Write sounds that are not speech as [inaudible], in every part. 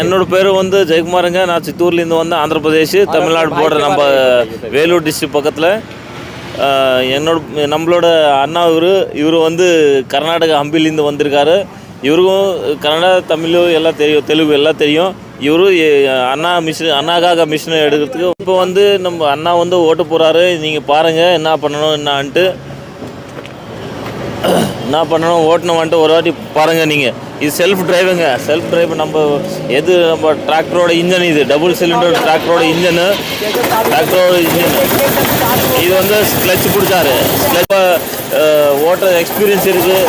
என்னோட பேர் வந்து ஜெயக்குமாருங்க. நான் சித்தூர்லேருந்து வந்து ஆந்திர பிரதேஷ் தமிழ்நாடு போர்டர் நம்ம வேலூர் டிஸ்ட்ரிக்ட் பக்கத்தில். என்னோட நம்மளோட அண்ணா இவர் இவர் வந்து கர்நாடகா ஹம்பிலேருந்து வந்திருக்காரு. இவருக்கும் கன்னடா தமிழ் எல்லாம் தெரியும் தெலுங்கு எல்லாம் தெரியும். இவரும் அண்ணா மிஷின் அண்ணாக்காக மிஷினை எடுக்கிறதுக்கு இப்போ வந்து நம்ம அண்ணா வந்து ஓட்டு போகிறாரு நீங்கள் பாருங்கள் என்ன பண்ணணும் என்னான்ட்டு. என்ன பண்ணணும் ஓட்டணும் வந்துட்டு ஒரு வாட்டி பாருங்கள் நீங்கள் இது செல்ஃப் டிரைவுங்க செல்ஃப் டிரைவ் நம்ம எது நம்ம டிராக்டரோட இன்ஜன் இது? டபுள் சிலிண்டர் டிராக்டரோட இன்ஜனு டிராக்டரோட இன்ஜன் இது வந்து கிளச் பிடிச்சாரு. கிளச் ஓட்டுற எக்ஸ்பீரியன்ஸ் இருக்குது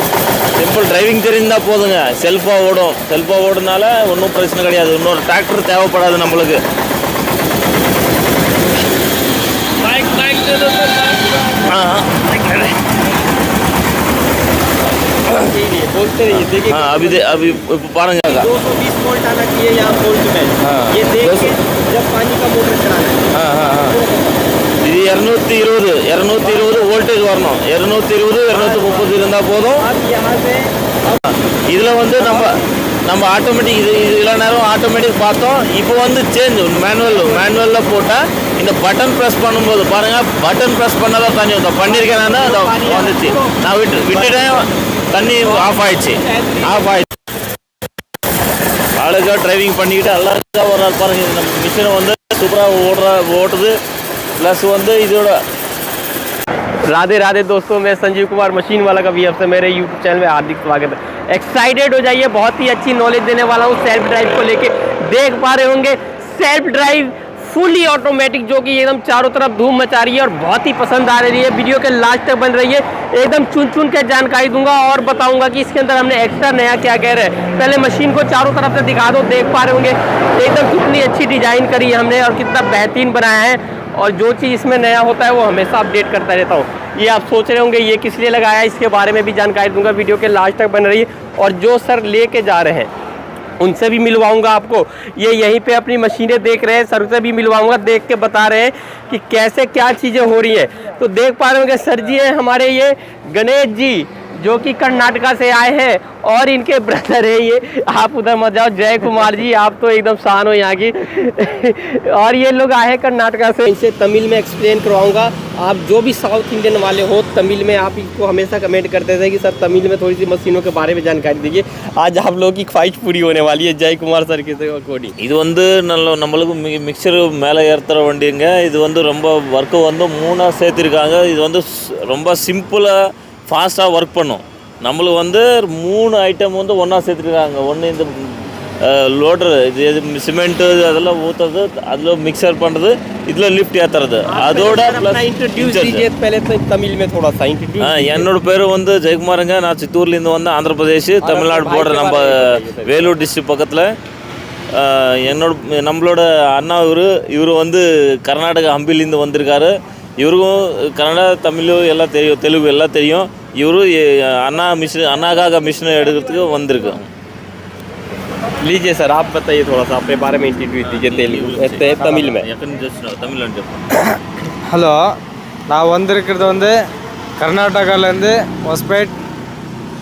சிம்பிள் டிரைவிங் தெரிந்தால் போதுங்க. செல்ஃபாக ஓடும். செல்ஃபாக ஓடுனால ஒன்றும் பிரச்சனை கிடையாது. இன்னொரு டிராக்டர் தேவைப்படாது நம்மளுக்கு. ஆ. बोलते रहिए देखिए ஆ அபி தே- அபி இப்போ பாருங்க दो सौ बीस वोल्ट आना चाहिए यहाँ वोल्ट में हाँ, ये देख के 200 जब पानी का मोटर चलाना है ஆ ஆ ஆ இது இரநூத்தி இருபது இரநூத்தி இருபது வோல்டேஜ் வரணும் இரநூத்தி இருபது இரநூத்தி முப்பது இருந்தால் போதும் अब यहाँ से இதில் வந்து நம்ம நம்ம ஆட்டோமேட்டிக் இது இது இவ்வளோ நேரம் ஆட்டோமேட்டிக் பார்த்தோம் இப்போ வந்து சேஞ்ச் மேனுவல் மேனுவலில் போட்டால் இந்த பட்டன் ப்ரெஸ் பண்ணும்போது பாருங்கள் பட்டன் ப்ரெஸ் பண்ணாதான் தண்ணி வந்தோம் பண்ணியிருக்கேன் நான் அதை வந்துச்சு நான் விட்டு விட்டுட்டேன் தண்ணி ஆஃப் ஆயிடுச்சு ஆஃப் ஆயிடுச்சு அழகாக டிரைவிங் பண்ணிக்கிட்டு அழகாக ஒரு நாள் பாருங்க இந்த மிஷினை வந்து சூப்பராக ஓடுற ஓட்டுது ப்ளஸ் வந்து இதோட राधे राधे दोस्तों मैं संजीव कुमार मशीन वाला का वी से मेरे यूट्यूब चैनल में हार्दिक स्वागत है एक्साइटेड हो जाइए बहुत ही अच्छी नॉलेज देने वाला हूँ सेल्फ ड्राइव को लेके देख पा रहे होंगे सेल्फ ड्राइव फुली ऑटोमेटिक जो कि एकदम चारों तरफ़ धूम मचा रही है और बहुत ही पसंद आ रही है। वीडियो के लास्ट तक बन रही है। एकदम चुन चुन के जानकारी दूँगा और बताऊँगा कि इसके अंदर हमने एक्स्ट्रा नया क्या कह रहे हैं। पहले मशीन को चारों तरफ़ से दिखा दो, देख पा रहे होंगे। एकदम कितनी अच्छी डिज़ाइन करी है हमने और कितना बेहतरीन बनाया है। और जो चीज़ इसमें नया होता है वो हमेशा अपडेट करता रहता हूँ। ये आप सोच रहे होंगे, ये किस लिए लगाया है? इसके बारे में भी जानकारी दूँगा। वीडियो के लास्ट तक बन रही है। और जो सर लेके जा रहे हैं उनसे भी मिलवाऊँगा आपको। ये यहीं पे अपनी मशीनें देख रहे हैं, सर से भी मिलवाऊँगा, देख के बता रहे हैं कि कैसे क्या चीज़ें हो रही हैं। तो देख पा रहे होंगे, सर जी हैं हमारे ये, गणेश जी जो कि कर्नाटका से आए हैं और इनके ब्रदर है ये आप उधर मत जाओ जय कुमार जी आप तो एकदम शान हो यहाँ की और ये लोग आए हैं कर्नाटका से इनसे तमिल में एक्सप्लेन करवाऊंगा आप जो भी साउथ इंडियन वाले हो तमिल में आप इनको हमेशा कमेंट करते थे कि सर तमिल में थोड़ी सी मशीनों के बारे में जानकारी दीजिए आज आप लोगों की ख्वाहिश पूरी होने वाली है जय कुमार सर के अकॉर्डिंग இது வந்து நல்ல நம்மளுக்கு மி மிக்சர் மேலே ஏற்றுற வண்டிங்க இது வந்து ரொம்ப ஒர்க்கு வந்து மூணாக சேர்த்துருக்காங்க இது வந்து ஸ்- ரொம்ப சிம்பிளாக ஃபாஸ்ட்டாக ஒர்க் பண்ணும். நம்மளுக்கு வந்து மூணு ஐட்டம் வந்து ஒன்றா சேர்த்துருக்காங்க. ஒன்று இந்த லோடரு இது எது சிமெண்ட்டு அதெல்லாம் ஊற்றுறது அதில் மிக்சர் பண்ணுறது இதில் லிஃப்ட் ஏற்றுறது அதோட என்னோட பேர் வந்து ஜெயக்குமாருங்க நான் சித்தூர்லேருந்து வந்து ஆந்திர பிரதேஷ் தமிழ்நாடு போர்டர் நம்ம வேலூர் டிஸ்ட்ரிக் பக்கத்தில். என்னோட நம்மளோட அண்ணா இவர் இவர் வந்து கர்நாடகா ஹம்பிலேருந்து வந்திருக்காரு. இவருக்கும் கன்னடா தமிழ் எல்லாம் தெரியும் தெலுங்கு எல்லாம் தெரியும். இவரும் அண்ணா மிஷினு அண்ணாக்காக மிஷினை எடுக்கிறதுக்கு வந்திருக்கு. लीजिए சார் आप बताइए थोड़ा सा अपने बारे में इंट्रोड्यूस दीजिए தமிழ் தமிழ் [coughs] ஹலோ நான் வந்திருக்கிறது வந்து கர்நாடகாலேருந்து ஒஸ்பேட்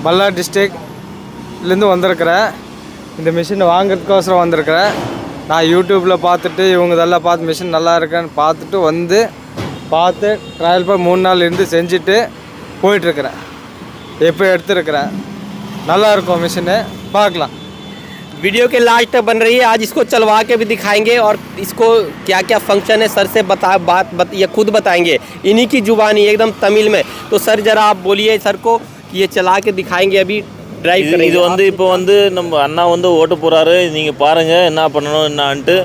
பல்லார் டிஸ்ட்ரிக்லேருந்து வந்திருக்கிறேன். இந்த மிஷின் வாங்குறதுக்கோசரம் வந்திருக்கிறேன். நான் யூடியூப்பில் பார்த்துட்டு இவங்க இதெல்லாம் பார்த்து மிஷின் நல்லா இருக்குன்னு பார்த்துட்டு வந்து பார்த்து ட்ரையல் பண்ணி மூணு நாள் இருந்து செஞ்சுட்டு போயிட்டுருக்கிறேன் இப்போ எடுத்துருக்கிறேன் நல்லா இருக்கும் மிஷினு பார்க்கலாம் वीडियो के लास्ट तक बन रही है आज इसको चलवा के भी दिखाएंगे और इसको क्या क्या फंक्शन है सर से बता बात बत, ये खुद बताएंगे इन्हीं की जुबानी एकदम तमिल में तो सर जरा आप बोलिए सर को कि ये चला के दिखाएंगे अभी ड्राइव இது இது करेंगे வந்து இப்போ வந்து நம்ம அண்ணா வந்து ஓட்ட போகிறாரு நீங்கள் பாருங்கள் என்ன பண்ணணும் என்னான்ட்டு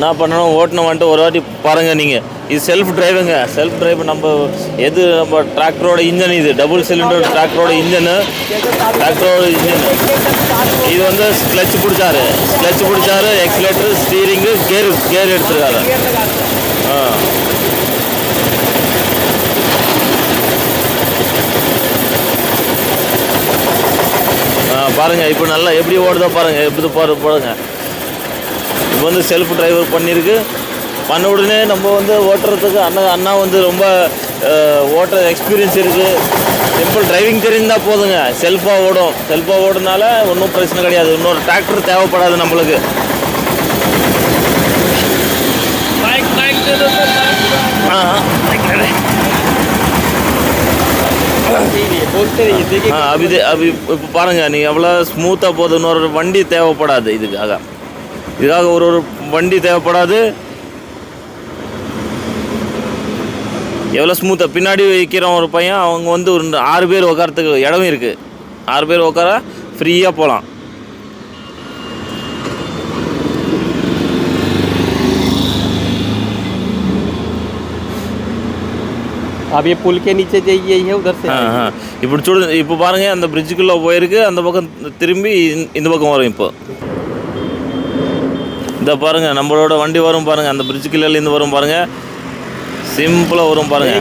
என்ன பண்ணணும் ஓட்டணும் வந்துட்டு ஒரு வாட்டி பாருங்கள் நீங்கள் இது செல்ஃப் டிரைவுங்க செல்ஃப் டிரைவ் நம்ம எது நம்ம டிராக்டரோட இன்ஜன் இது? டபுள் சிலிண்டர் டிராக்டரோட இன்ஜனு டிராக்டரோட இன்ஜன் இது வந்து கிளச் பிடிச்சாரு. கிளச் பிடிச்சாரு எக்ஸிலேட்டர் ஸ்டீரிங்கு கேர் கேர் எடுத்துருக்காரு. ஆ. ஆ, பாருங்க இப்போ நல்லா எப்படி ஓடுதோ பாருங்க எப்படி பாரு பாருங்க இப்போ வந்து செல்ஃப் டிரைவர் பண்ணியிருக்கு பண்ண உடனே நம்ம வந்து ஓட்டுறதுக்கு அண்ணா அண்ணா வந்து ரொம்ப ஓட்டுற எக்ஸ்பீரியன்ஸ் இருக்குது சிம்பிள் டிரைவிங் தெரிந்தால் போதுங்க. செல்ஃபாக ஓடும். செல்ஃபாக ஓடுனால ஒன்றும் பிரச்சனை கிடையாது. இன்னொரு டிராக்டர் தேவைப்படாது நம்மளுக்கு. அபி அபி இப்போ பாருங்கள் நீங்கள் எவ்வளோ ஸ்மூத்தாக போகுது. இன்னொரு வண்டி தேவைப்படாது இதுக்காக. இதுக்காக ஒரு ஒரு வண்டி தேவைப்படாது எவ்வளோ ஸ்மூத்தாக பின்னாடி வைக்கிறோம் ஒரு பையன் அவங்க வந்து ஒரு ஆறு பேர் உட்காரத்துக்கு இடம் இருக்குது ஆறு பேர் உட்கார ஃப்ரீயாக போகலாம் अब ये पुल के नीचे जाइए ये उधर से ஆ ஆ இப்படி சுடு இப்போ பாருங்கள் அந்த பிரிட்ஜுக்குள்ளே போயிருக்கு அந்த பக்கம் திரும்பி இந்த- இந்த பக்கம் வரும் இப்போ இதை பாருங்கள் நம்மளோட வண்டி வரும் பாருங்கள் அந்த பிரிட்ஜு கிளியிலேருந்து வரும் பாருங்கள் சிம்பிளாக வரும் பாருங்கள்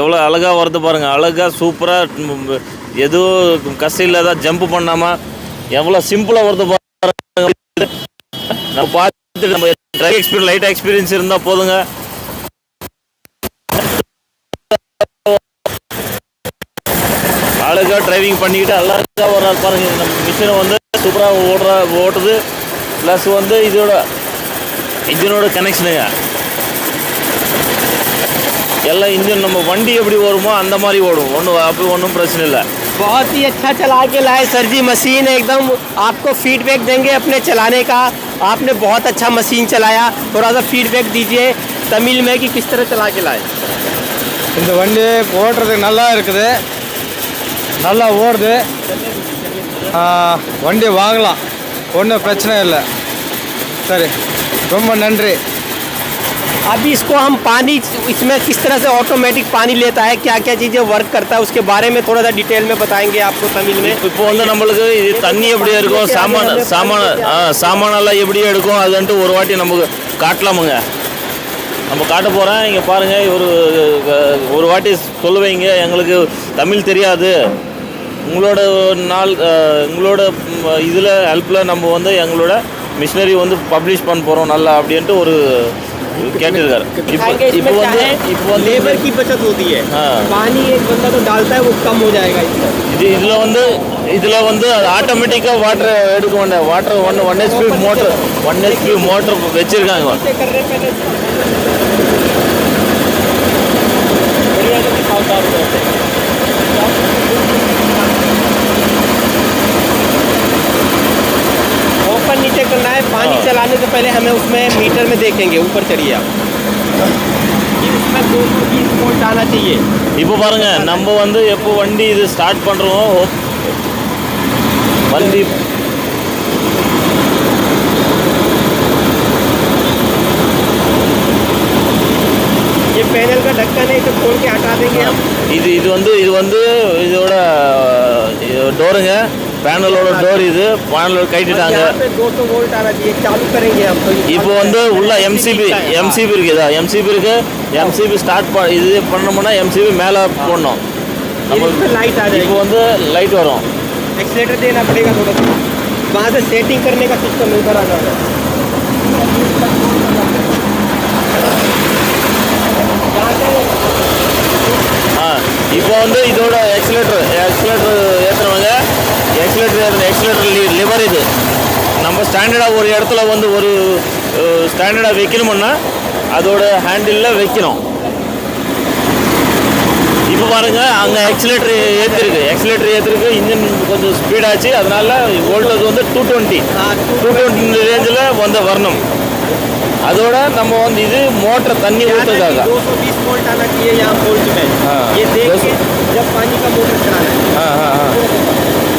எவ்வளோ அழகாக வருது பாருங்கள் அழகாக சூப்பராக எதுவும் கஷ்டம் இல்லாத ஜம்ப் பண்ணாமல் எவ்வளோ சிம்பிளாக வருது பாருங்க. நம்ம பார்த்துட்டு நம்ம ட்ரை எக்ஸ்பீரியன்ஸ் லைட் எக்ஸ்பீரியன்ஸ் இருந்தால் போதுங்க. அழகாக டிரைவிங் பண்ணிக்கிட்டு அழகாக ஒரு பாருங்கள் நம்ம மிஷினை வந்து சூப்பராக ஓடுற ஓட்டுது ப்ளஸ் வந்து இதோட இன்ஜினோட கனெக்ஷனுங்க எல்லாம் இன்ஜின் நம்ம வண்டி எப்படி வருமோ அந்த மாதிரி ஓடும் ஒன்றும் அப்படி ஒன்றும் பிரச்சனை இல்லை बहुत ही अच्छा चला के लाए सर जी मशीन एकदम आपको फीडबैक देंगे अपने चलाने का आपने बहुत अच्छा मशीन चलाया थोड़ा सा फीडबैक दीजिए तमिल में कि किस तरह चला के लाए இந்த வண்டி ஓட்டுறதுக்கு நல்லா இருக்குது நல்லா ஓடுது ஆ, வண்டி வாங்கலாம் ஒன்றும் பிரச்சனை இல்லை சரி ரொம்ப நன்றி अभी इसको हम पानी इसमें किस तरह से ऑटोमेटिक पानी लेता है क्या क्या चीज़ें वर्क करता है उसके बारे में थोड़ा सा डिटेल में बताएंगे आपको तमिल में இப்போ வந்து நம்மளுக்கு இது தண்ணி எப்படி இருக்கும் சாமான சாமான ஆ சாமானெல்லாம் எப்படி எடுக்கும் அதுன்ட்டு ஒரு வாட்டி நமக்கு காட்டலாமுங்க நம்ம காட்ட போகிறேன் இங்கே பாருங்கள் ஒரு ஒரு வாட்டி சொல்லுவீங்க எங்களுக்கு தமிழ் தெரியாது உங்களோட நாள் அஹ், உங்களோட இதில் ஹெல்ப்பில் நம்ம வந்து எங்களோட மிஷினரி வந்து பப்ளிஷ் பண்ண போகிறோம் நல்லா அப்படின்ட்டு ஒரு கேட்டிருக்காரு இப்போ दिखाएंगे இப்போ इसमें क्या வந்து है இப்போ வந்து लेबर की बचत होती है हाँ। पानी एक बंदा तो डालता है वो कम हो जाएगा इसमें இது இதில் வந்து இதில் வந்து ஆட்டோமேட்டிக்காக வாட்டர் எடுக்க வேண்டாம் water one one HP motor one HP motor வச்சுருக்காங்க ओपन नीचे करना है पानी हाँ। चलाने से पहले हमें उसमें मीटर में देखेंगे ऊपर चढ़िए आप फिर इसमें दो सौ बीस वोल्ट आना चाहिए இப்போ பாருங்க நம்ம வந்து எப்போ வண்டி இது ஸ்டார்ட் பண்ணுறோம் வண்டி ये पैनल का ढक्कन है इसे खोल के हटा देंगे हम இது இது வந்து இது வந்து இதோட டோருங்க பேனலோட டோர் இது பேனலோட और கட்டிட்டாங்க यहाँ पे 200 वोल्ट आना चाहिए चालू करेंगे हम तो ये இப்போ வந்து உள்ள எம்சிபி எம்சிபி இருக்கு இதா எம்சிபி இருக்கு எம்சிபி ஸ்டார்ட் ப இது பண்ணோம்னா எம்சிபி மேலே போடணும் நம்ம इसमें लाइट आ இப்போ जाएगी வந்து லைட் வரும் एक्सीटर देना पड़ेगा थोड़ा सा वहाँ से सेटिंग करने का सिस्टम इधर आ जाएगा यहाँ से ஆ இப்போ வந்து இதோட எக்ஸலேட்டர் எக்ஸலேட்டர் ஏற்றுறவங்க எக்ஸலேட்டர் ஏற்றுற எக்ஸலேட்டர் லிவர் இது. நம்ம ஸ்டாண்டர்டாக ஒரு இடத்துல வந்து ஒரு ஸ்டாண்டர்டாக வைக்கணுமுன்னா அதோட ஹேண்டிலில் வைக்கணும். இப்போ பாருங்க அங்கே எக்ஸலேட்டர் ஏற்றிருக்கு எக்ஸலேட்டர் ஏற்றிருக்கு இன்ஜின் கொஞ்சம் ஸ்பீடாச்சு அதனால வோல்டேஜ் வந்து டூ டுவெண்ட்டி டூ டுவெண்ட்டி ரேஞ்சில் வந்து வரணும். அதோட நம்ம வந்து இது மோட்டர் தண்ணி ஊற்றுறதுக்காக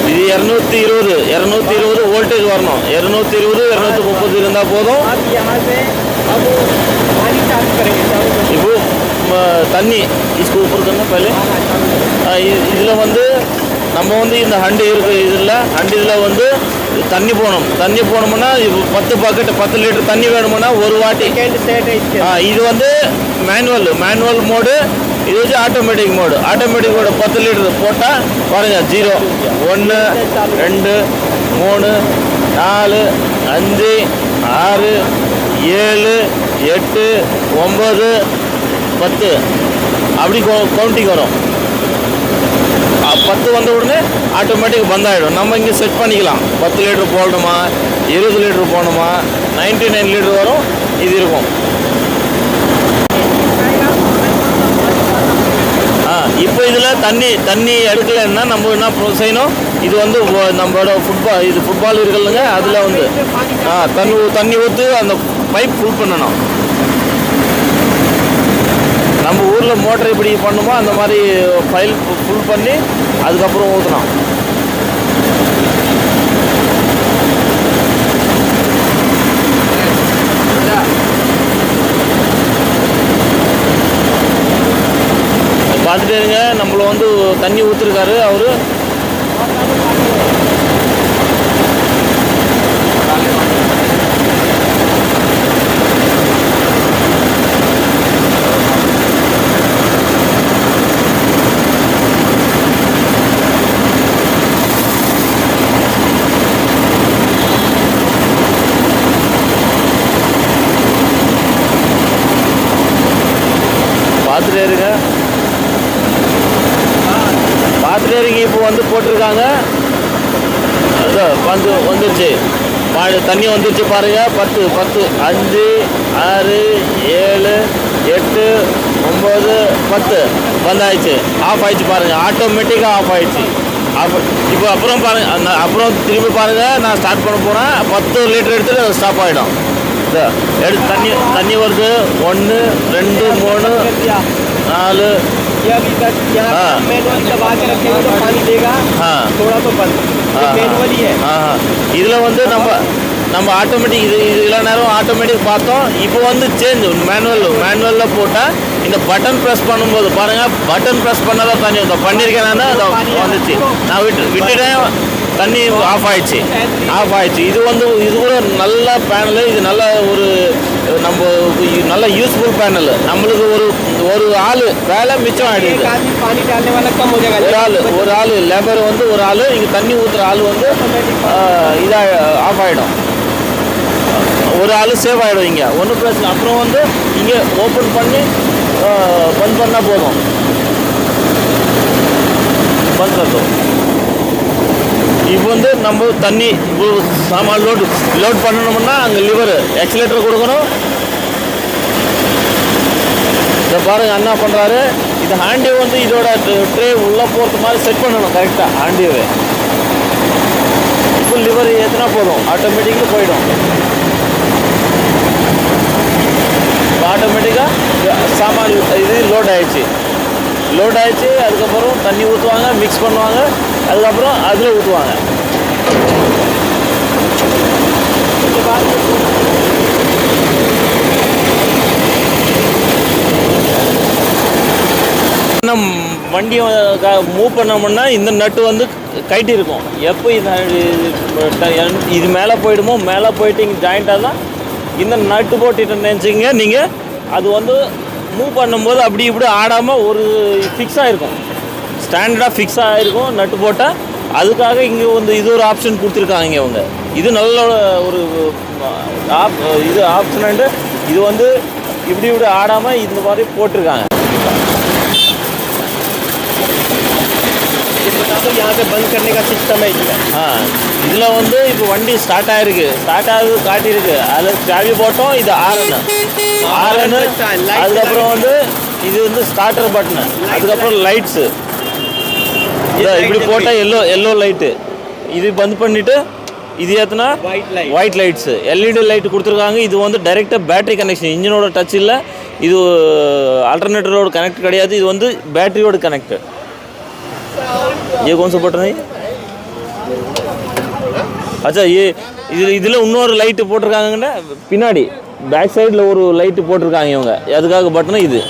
இது இரநூத்தி இருபது இரநூத்தி இருபது வோல்டேஜ் வரணும் இரநூத்தி இருபது இரநூத்தி முப்பது இருந்தால் போதும் अब यहाँ से अब पानी चालू करेंगे चालू करेंगे இப்போ ம, தண்ணி इसको ऊपर करना पहले हाँ, हाँ, चालू करेंगे இதில் வந்து நம்ம வந்து இந்த ஹண்டு இருக்கு இதில் ஹண்டு இதில் வந்து தண்ணி போகணும் தண்ணி போனோம்னா இப்போ பத்து பக்கெட் பத்து லிட்டர் தண்ணி வேணும்னா ஒரு வாட்டி सेकंड सेट है इसके ஆ, இது வந்து மேனுவல் மேனுவல் மோடு இது வந்து ஆட்டோமேட்டிக் மோடு ஆட்டோமேட்டிக் மோடு பத்து லிட்டர் போட்டால் குறைஞ்சா ஜீரோ ஒன்று ரெண்டு மூணு நாலு அஞ்சு ஆறு ஏழு எட்டு ஒம்பது பத்து. அப்படி கவுண்டிங் வரும். பத்து வந்த உடனே ஆட்டோமேட்டிக் பந்த் ஆகிடும் நம்ம இங்கே செட் பண்ணிக்கலாம். பத்து லிட்டர் போடணுமா இருபது லிட்டர் போடணுமா நைன்டி நைன் லிட்டர் வரும் இது இருக்கும் ஆ இப்போ இதில் தண்ணி தண்ணி எடுக்கலைன்னா நம்ம என்ன செய்யணும்? இது வந்து நம்மளோட ஃபுட்பால் இது ஃபுட்பால் இருக்குல்லங்க அதில் வந்து ஆ தண்ணி தண்ணி ஊற்று அந்த பைப் ஃபுல் பண்ணணும். நம்ம ஊரில் மோட்டர் இப்படி பண்ணுமோ அந்த மாதிரி ஃபைல் ஃபுல் பண்ணி அதுக்கப்புறம் ஊற்றணும் பார்த்துட்டே இருங்க. நம்மளை வந்து தண்ணி ஊற்றுருக்காரு அவர் பார்த்துட்டே இருங்க. பார்த்துட்டே இப்போ வந்து போட்டிருக்காங்க. வந்து வந்துருச்சு. மாடு தண்ணி வந்துருச்சு பாருங்க. பத்து பத்து அஞ்சு ஆறு ஏழு எட்டு ஒம்பது பத்து. வந்தாயிடுச்சு ஆஃப் ஆயிடுச்சு பாருங்கள் ஆட்டோமேட்டிக்காக ஆஃப் ஆயிடுச்சு. ஆஃப் இப்போ அப்புறம் பாருங்கள் அந்த அப்புறம் திரும்பி பாருங்கள் நான் ஸ்டார்ட் பண்ண போகிறேன் பத்து லிட்டர் எடுத்துகிட்டு ஸ்டாப் ஆகிடும் எடுத்து தண்ணி தண்ணி வருது. ஒன்று ரெண்டு மூணு நாலு ये अभी तक यहाँ हाँ। मैनुअल दबा के रखेंगे तो पानी देगा हाँ। थोड़ा तो बंद ये मैनुअल ही है ஆஹா இதில் வந்து நம்ம நம்ம ஆட்டோமேட்டிக் இது இது இவ்வளோ நேரம் ஆட்டோமேட்டிக் பார்த்தோம் இப்போ வந்து சேஞ்ச் மேனுவல் மேனுவலில் போட்டால் இந்த பட்டன் ப்ரெஸ் பண்ணும்போது பாருங்கள் பட்டன் ப்ரெஸ் பண்ணால் தான் தண்ணி வந்தோம் பண்ணியிருக்கேன் நான் அதை வந்துச்சு நான் விட்டு விட்டுட்டேன் தண்ணி ஆஃப் ஆயிடுச்சு ஆஃப் ஆயிடுச்சு இது வந்து இது கூட நல்ல பேனல் இது நல்ல ஒரு நம்ம நல்ல யூஸ்ஃபுல் பேனல் நம்மளுக்கு ஒரு ஒரு ஆள் வேலை மிச்சம் ஆகிடுது ஒரு ஆள் ஒரு ஆள் லேபர் வந்து ஒரு ஆள் இங்கே தண்ணி ஊற்றுற ஆள் வந்து இதாக ஆஃப் ஆகிடும் ஒரு ஆள் சேவ் ஆகிடும் இங்கே. ஒன்றும் பிரச்சனை அப்புறம் வந்து இங்கே ஓப்பன் பண்ணி பந்த் பண்ணால் போதும். பந்த் பண்ணுறோம் இப்போ வந்து நம்ம தண்ணி சாமான் லோடு லோட் பண்ணணும்னா அங்கே லிவர் எக்ஸலேட்டர் கொடுக்கணும். இதை பாருங்க அண்ணா பண்ணுறாரு இது ஹேண்டியூ வந்து இதோட ட்ரே உள்ளே போகிறது மாதிரி செட் பண்ணணும் கரெக்டாக ஹாண்டியவே இப்போ லிவர் ஏற்றினா போதும் ஆட்டோமேட்டிக்காக போயிடும். ஆட்டோமேட்டிக்காக சாமான் இது லோட் ஆயிடுச்சு. லோட் ஆயிடுச்சு அதுக்கப்புறம் தண்ணி ஊற்றுவாங்க மிக்ஸ் பண்ணுவாங்க. அதுக்கப்புறம் அதில் ஊற்றுவாங்க நம்ம வண்டியை மூவ் பண்ணோம்னா இந்த நட்டு வந்து கைட்டி இருக்கும் எப்போ இது இது- இது மேலே போயிடுமோ மேலே போயிட்டு இங்கே ஜாயிண்டாக தான் இந்த நட்டு போட்டுட்டு நினச்சிங்க நீங்கள் அது வந்து மூவ் பண்ணும்போது அப்படி இப்படி ஆடாமல் ஒரு ஃபிக்ஸாக இருக்கும். ஸ்டாண்டர்டாக ஃபிக்ஸ் ஆகிருக்கும் நட்டு போட்டால் அதுக்காக இங்கே வந்து இது ஒரு ஆப்ஷன் கொடுத்துருக்காங்க அவங்க இது நல்ல ஒரு ஆப் இது ஆப்ஷன்ட்டு இது வந்து இப்படி இப்படி ஆடாமல் இந்த மாதிரி போட்டிருக்காங்க. இதில் வந்து இப்போ வண்டி ஸ்டார்ட் ஆகிருக்கு ஸ்டார்ட் ஆகுது காட்டியிருக்கு. அதில் சாவி போட்டோம் இது ஆரனு ஆரனு அதுக்கப்புறம் வந்து இது வந்து ஸ்டார்டர் பட்டனு அதுக்கப்புறம் லைட்ஸு இப்படி போட்டால் எல்லோ எல்லோ லைட்டு இது பந்த் பண்ணிவிட்டு இது ஏற்றுனா White light. White lights LED light கொடுத்துருக்காங்க இது வந்து டைரெக்டாக பேட்டரி கனெக்ஷன் இன்ஜினோட டச் இல்லை இது ஆல்டர்னேட்டரோட கனெக்ட் கிடையாது இது வந்து பேட்டரியோட கனெக்ட் ये कौन सा बटन है ये? अच्छा ये இது இதில் இன்னொரு லைட்டு போட்டிருக்காங்கன்னு பின்னாடி பேக் சைடில் ஒரு லைட்டு போட்டிருக்காங்க இவங்க அதுக்காக பட்டனும் இது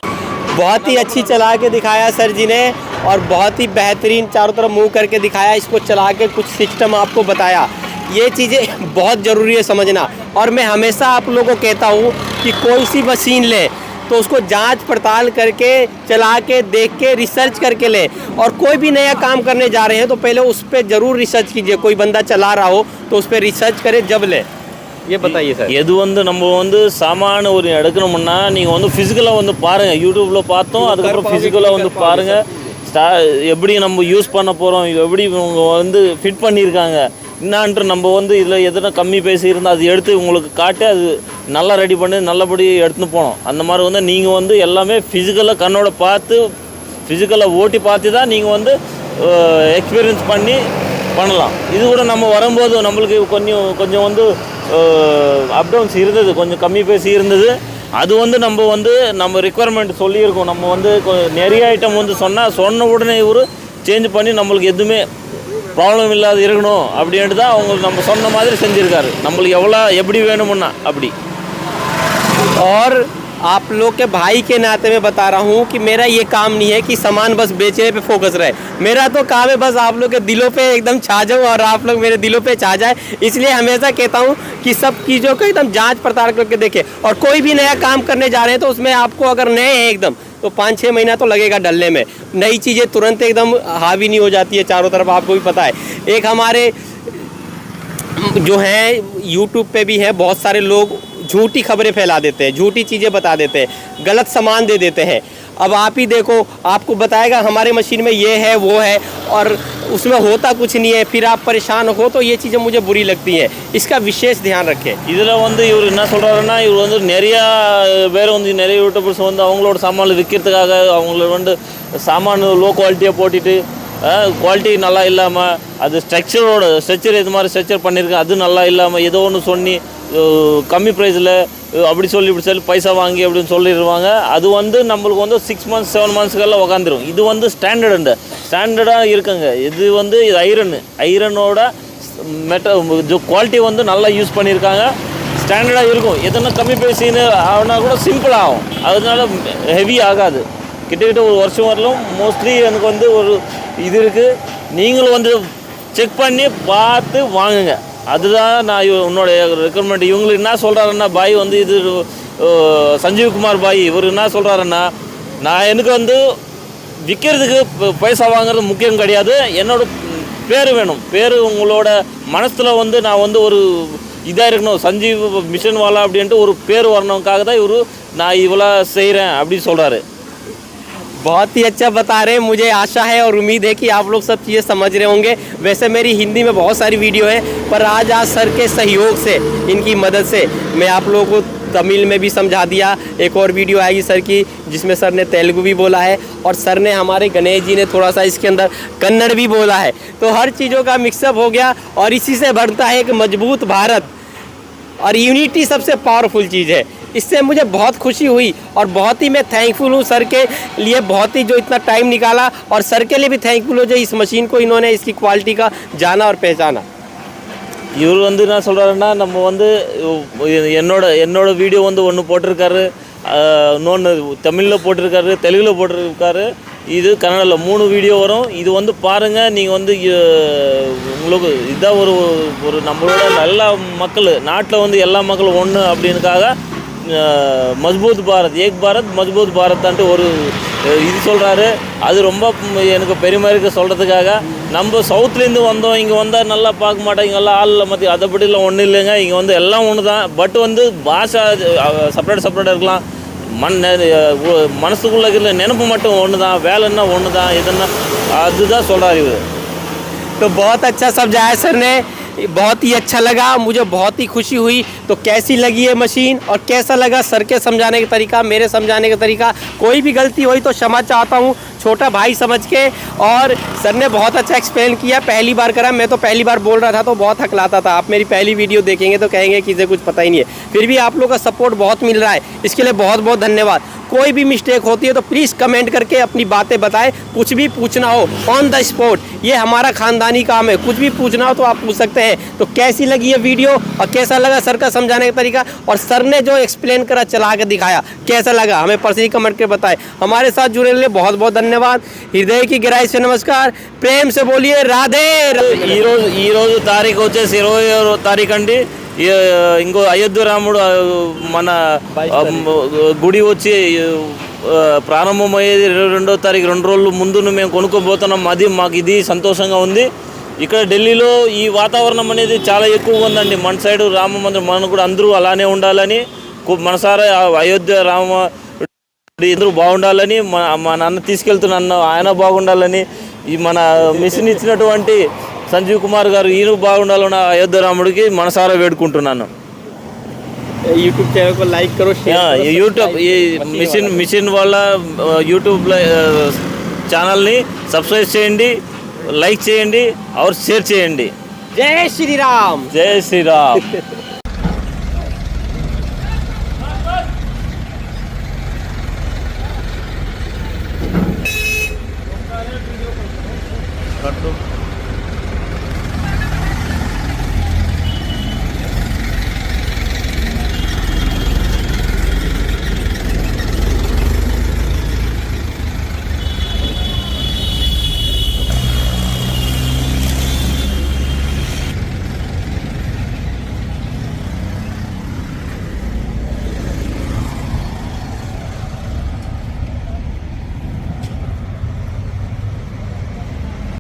बहुत ही अच्छी चला के दिखाया सर जी ने और बहुत ही बेहतरीन चारों तरफ मूव करके दिखाया इसको चला के कुछ सिस्टम आपको बताया ये चीज़ें [laughs] बहुत ज़रूरी है समझना और मैं हमेशा आप लोगों को कहता हूँ कि कोई सी मशीन ले तो उसको जांच पड़ताल करके चला के देख के रिसर्च करके ले और कोई भी नया काम करने जा रहे हैं तो पहले उस पर ज़रूर रिसर्च कीजिए कोई बंदा चला रहा हो तो उस पर रिसर्च करे जब ले ये बताइए सर எது வந்து நம்ம வந்து சாமான ஒரு எடுக்கணும்னா நீங்கள் வந்து ஃபிசிக்கலாக வந்து பாருங்கள் யூடியூப்பில் பார்த்தோம் அதுக்கப்புறம் ஃபிசிக்கலாக வந்து பாருங்கள் ஸ்டா எப்படி நம்ம யூஸ் பண்ண போகிறோம் எப்படி இவங்க வந்து ஃபிட் பண்ணியிருக்காங்க என்னான்ட்டு நம்ம வந்து இதில் எதனா கம்மி பேசி இருந்தால் அது எடுத்து உங்களுக்கு காட்டி அது நல்லா ரெடி பண்ணி நல்லபடி எடுத்துன்னு போனோம். அந்த மாதிரி வந்து நீங்கள் வந்து எல்லாமே ஃபிசிக்கலாக கண்ணோட பார்த்து ஃபிசிக்கலாக ஓட்டி பார்த்து தான் நீங்கள் வந்து எக்ஸ்பீரியன்ஸ் பண்ணி பண்ணலாம். இது கூட நம்ம வரும்போது நம்மளுக்கு கொஞ்சம் கொஞ்சம் வந்து அப்டவுன்ஸ் இருந்தது கொஞ்சம் கம்மி பேசி இருந்தது. அது வந்து நம்ம வந்து நம்ம ரிக்குவயர்மெண்ட் சொல்லியிருக்கோம். நம்ம வந்து நிறைய ஐட்டம் வந்து சொன்னால் சொன்ன உடனே இவர் சேஞ்ச் பண்ணி நம்மளுக்கு எதுவுமே ப்ராப்ளம் இல்லாத இருக்கணும் அப்படின்ட்டு தான் அவங்க நம்ம சொன்ன மாதிரி செஞ்சுருக்காரு. நம்மளுக்கு எவ்வளோ எப்படி வேணுமுன்னா அப்படி. ஆர் आप लोग के भाई के नाते में बता रहा हूँ कि मेरा ये काम नहीं है कि सामान बस बेचने पे फोकस रहे। मेरा तो काम है बस आप लोग के दिलों पे एकदम छा जाऊँ और आप लोग मेरे दिलों पे छा जाए। इसलिए हमेशा कहता हूँ कि सब चीज़ों को एकदम जाँच पड़ताल करके देखें और कोई भी नया काम करने जा रहे हैं तो उसमें आपको अगर नए हैं एकदम तो पाँच छः महीना तो लगेगा डलने में। नई चीज़ें तुरंत एकदम हावी नहीं हो जाती है, चारों तरफ़ आपको भी पता है। एक हमारे जो है यूट्यूब पे भी है, बहुत सारे लोग झूठी खबरें फैला देते हैं झूठी चीज़ें बता देते हैं गलत सामान दे देते हैं अब आप ही देखो आपको बताएगा हमारे मशीन में ये है वो है और उसमें होता कुछ नहीं है फिर आप परेशान हो तो ये चीज़ें मुझे बुरी लगती हैं इसका विशेष ध्यान रखें இதில் வந்து இவர் என்ன சொல்கிறாருன்னா இவர் வந்து நிறையா பேர் வந்து நிறைய யூடியூபர்ஸ் வந்து அவங்களோட சாமான் விற்கிறதுக்காக அவங்கள வந்து சாமான் லோ குவாலிட்டியாக போட்டுட்டு குவாலிட்டி நல்லா இல்லாமல் அது ஸ்ட்ரக்சரோட ஸ்ட்ரக்சர் இது மாதிரி ஸ்ட்ரக்சர் பண்ணியிருக்கேன் அது நல்லா இல்லாமல் ஏதோ ஒன்று சொல்லி அஹ், கம்மி ப்ரைஸில் அப்படி சொல்லி இப்படி சொல்லி பைசா வாங்கி அப்படின்னு சொல்லிடுவாங்க. அது வந்து நம்மளுக்கு வந்து சிக்ஸ் மந்த்ஸ் செவன் மந்த்ஸ்க்கெல்லாம் உக்காந்துரும். இது வந்து ஸ்டாண்டர்டு ஸ்டாண்டர்டாக இருக்குங்க. இது வந்து இது ஐரனு ஐரனோட மெட்ட குவாலிட்டி வந்து நல்லா யூஸ் பண்ணியிருக்காங்க. ஸ்டாண்டர்டாக இருக்கும். எதனா கம்மி பேசின்னு ஆகுனா கூட சிம்பிள் ஆகும். அதனால ஹெவி ஆகாது. கிட்டத்தட்ட ஒரு வருஷம் வரலும் மோஸ்ட்லி எனக்கு வந்து ஒரு இது இருக்குது நீங்களும் வந்து செக் பண்ணி பார்த்து வாங்குங்க. அதுதான் நான் இவ- ரெக்கமெண்ட் இவங்களுக்கு என்ன சொல்கிறாருன்னா பாய் வந்து இது சஞ்சீவ்குமார் சஞ்சீவ் குமார் பாய் இவர் என்ன சொல்கிறாருன்னா நான் எனக்கு வந்து விற்கிறதுக்கு ப- பைசா வாங்குறது முக்கியம் கிடையாது. என்னோட பேர் வேணும். பேர் உங்களோட மனசில் வந்து நான் வந்து ஒரு இதாக இருக்கணும். சஞ்சீவ் மிஷன் வாலா அப்படின்ட்டு ஒரு பேர் வரணுக்காக தான் இவர் நான் இவ்வளோ செய்கிறேன் அப்படின்னு சொல்கிறாரு बहुत ही अच्छा बता रहे हैं, मुझे आशा है और उम्मीद है कि आप लोग सब चीज़ें समझ रहे होंगे। वैसे मेरी हिंदी में बहुत सारी वीडियो है, पर आज आज सर के सहयोग से, इनकी मदद से, मैं आप लोगों को तमिल में भी समझा दिया। एक और वीडियो आएगी सर की, जिसमें सर ने तेलुगु भी बोला है, और सर ने हमारे गणेश जी ने थोड़ा सा इसके अंदर कन्नड़ भी बोला है। तो हर चीज़ों का मिक्सअप हो गया, और इसी से बढ़ता है एक मज़बूत भारत। और यूनिटी सबसे पावरफुल चीज़ है। इससे मुझे बहुत खुशी हुई और बहुत ही मैं थैंकफुल हूँ सर के लिए बहुत ही जो इतना टाइम निकाला और सर के लिए भी थैंकफुल हो जो इस मशीन को इन्होंने इसकी क्वालिटी का जाना और पहचाना இவர் வந்து என்ன சொல்கிறாருன்னா நம்ம வந்து இ- என்னோட என்னோட வீடியோ வந்து ஒன்று போட்டிருக்காரு ஆஹ், இன்னொன்று தமிழில் போட்டிருக்காரு தெலுங்கில் போட்டிருக்காரு இது கன்னடாவில் மூணு வீடியோ வரும் இது வந்து பாருங்கள் நீங்கள் வந்து இ- உங்களுக்கு இதான் ஒரு ஒரு நம்மளோட நல்ல மக்கள் நாட்டில் வந்து எல்லா மக்களும் ஒன்று அப்படின்னுக்காக அஹ், மஜ்பூத் பாரத் ஏக் பாரத் மஜ்பூத் பாரத்தான்ட்டு ஒரு அஹ், இது சொல்கிறாரு அது ரொம்ப ம், எனக்கு பெருமை இருக்க சொல்கிறதுக்காக நம்ம சவுத்துலேருந்து வந்தோம் இங்கே வந்தால் நல்லா பார்க்க மாட்டோம் இங்கெல்லாம் ஆள் மத்தி அதைப்படிலாம் ஒன்றும் இல்லைங்க இங்கே வந்து எல்லாம் ஒன்று தான் பட் வந்து பாஷா செப்பரேட் செப்பரேட்டாக இருக்கலாம் மண் நெ- உ- மனசுக்குள்ள இருக்கிற நினப்பு மட்டும் ஒன்று தான் வேலைன்னா ஒன்று தான் எதுன்னா அதுதான் சொல்கிறார் இவர் तो बहुत अच्छा समझाया सर ने बहुत ही अच्छा लगा, मुझे बहुत ही खुशी हुई। तो कैसी लगी है मशीन और कैसा लगा सर के समझाने का तरीका, मेरे समझाने का तरीका? कोई भी गलती हुई तो क्षमा चाहता हूँ। छोटा भाई समझ के और सर ने बहुत अच्छा एक्सप्लेन किया। पहली बार करा, मैं तो पहली बार बोल रहा था तो बहुत हकलाता था। आप मेरी पहली वीडियो देखेंगे तो कहेंगे कि इसे कुछ पता ही नहीं है। फिर भी आप लोग का सपोर्ट बहुत मिल रहा है। इसके लिए बहुत बहुत धन्यवाद। कोई भी मिस्टेक होती है तो प्लीज़ कमेंट करके अपनी बातें बताएँ। कुछ भी पूछना हो ऑन द स्पॉट ये हमारा खानदानी काम है। कुछ भी पूछना हो तो आप पूछ सकते हैं। तो कैसी लगी ये वीडियो और कैसा लगा सर का समझाने का तरीका? और सर ने जो एक्सप्लेन करा, चला के दिखाया, कैसा लगा? हमें पर्सनली कमेंट करके बताएँ। हमारे साथ जुड़ने के लिए बहुत बहुत धन्यवाद। हृदय की गहराई से नमस्कार प्रेम से बोलिए राधे राधे ఈరోజు ఈరోజు తారీఖు వచ్చేసి ఇరవై తారీఖు అండి ఈ, ఇంకో అయోధ్య రాముడు ఆ, మన ఆ, గుడి వచ్చి ఆ, ప్రారంభమయ్యేది ఇరవై రెండో తారీఖు రెండు రోజులు ముందు మేము కొనుక్కోబోతున్నాం అది మాకు ఇది సంతోషంగా ఉంది ఇక్కడ ఢిల్లీలో ఈ వాతావరణం అనేది చాలా ఎక్కువగా ఉందండి మన సైడు రామ మందిరం మనం కూడా అందరూ అలానే ఉండాలని కు- మనసారా అయోధ్య రామ ఇద్దరు బాగుండాలని మా మా నాన్న తీసుకెళ్తున్న ఆయన బాగుండాలని ఈ మన మిషన్ ఇచ్చినటువంటి సంజీవ్ కుమార్ గారు ఈయన బాగుండాలన్న అయోధ్య రాముడికి మనసారా వేడుకుంటున్నాను. యూట్యూబ్ ఛానల్ లైక్ కరో యూట్యూబ్ ఈ మిషన్ మిషన్ వల్ల యూట్యూబ్ ఛానల్ని సబ్స్క్రైబ్ చేయండి లైక్ చేయండి ఆర్ షేర్ చేయండి. జై శ్రీరామ్. జై శ్రీరామ్. [laughs] कर दो।